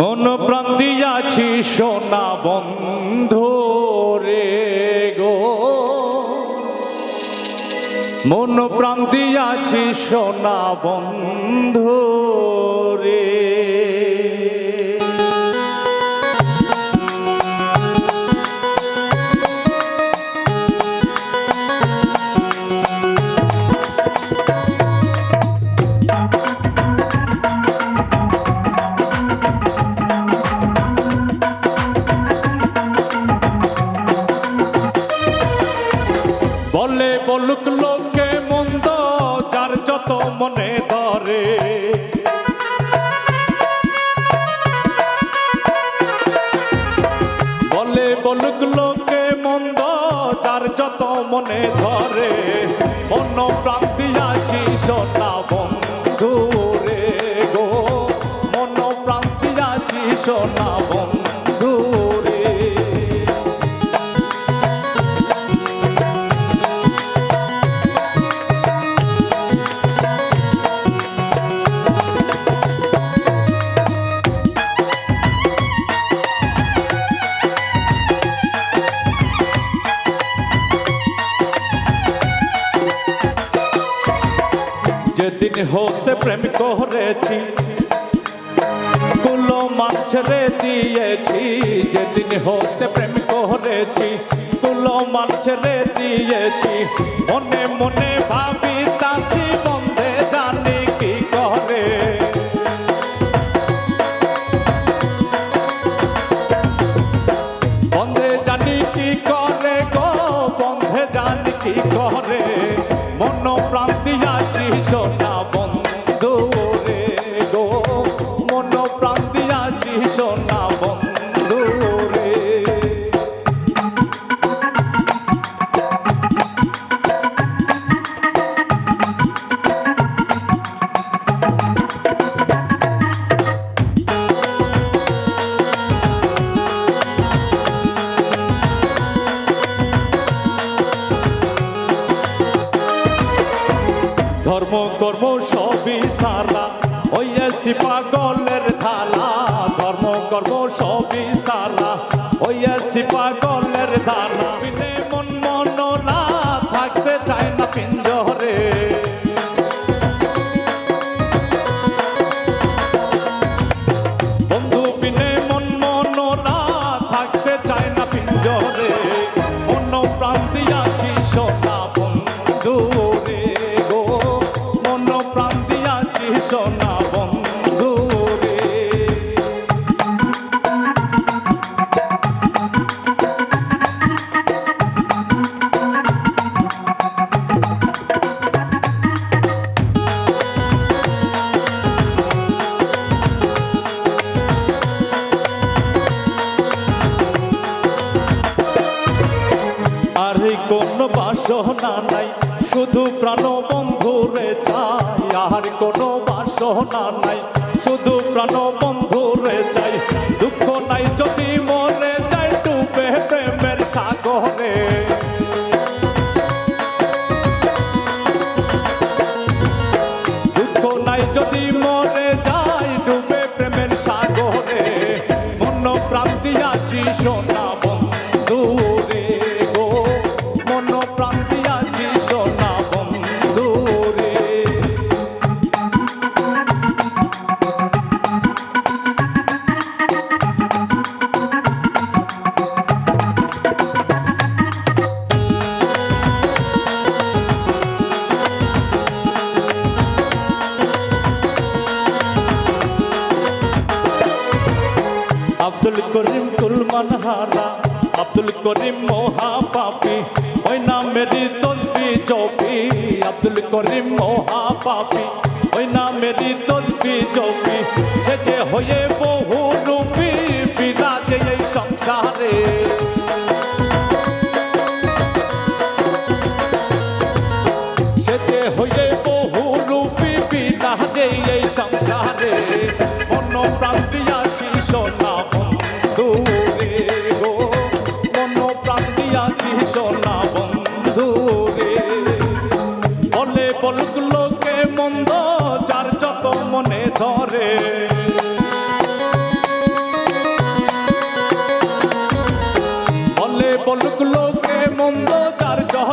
মন প্রান্তি দিয়াছি সোনা বন্ধু রে গো। মন প্রান্তি দিয়াছি সোনা বন্ধু রে বলে বলুক লোকে মন্দ, যার যত মনে ধরে। বলে বলুক লোকে মন্দ, যার যত মনে ধরে। মন প্রাণ যেদিন হতে প্রেম করেছি। কুলো মান ছেড়ে দিয়েছি, যেদিন হতে প্রেম করেছি কুলো মান ছেড়ে দিয়েছি। মনে মনে ভাবি তাসি বন্ধে জানি কি করে। বন্ধে জানি কি করে গো, বন্ধে জানি কি করে। কর্ম সবই সারা হইয়াছি পাগলের ধারা ধর্ম, কর্ম সবই সারা হইয়াছি পাগলের ধারা মন মন মনরা থাকতে চায় না পিঞ্জরে। বাসনা নাই। শুধু প্রাণ বন্ধুরে চাই, আর কোন বাসনা নাই। শুধু প্রাণ বন্ধুরে চাই। দুঃখ নাই যদি মরে যাই ডুবে প্রেমের সাগরে আব্দুল করিম কুলমান হারা আব্দুল করিম মহা পাপি ওই না মেরি তসবি চৌপি আব্দুল করিম মহা পাপি ওই না মেরি তসবি চৌপি সে যে হয়ে বহু মনে ধরে। বলে বলুক লোকে মন্দ তার জহ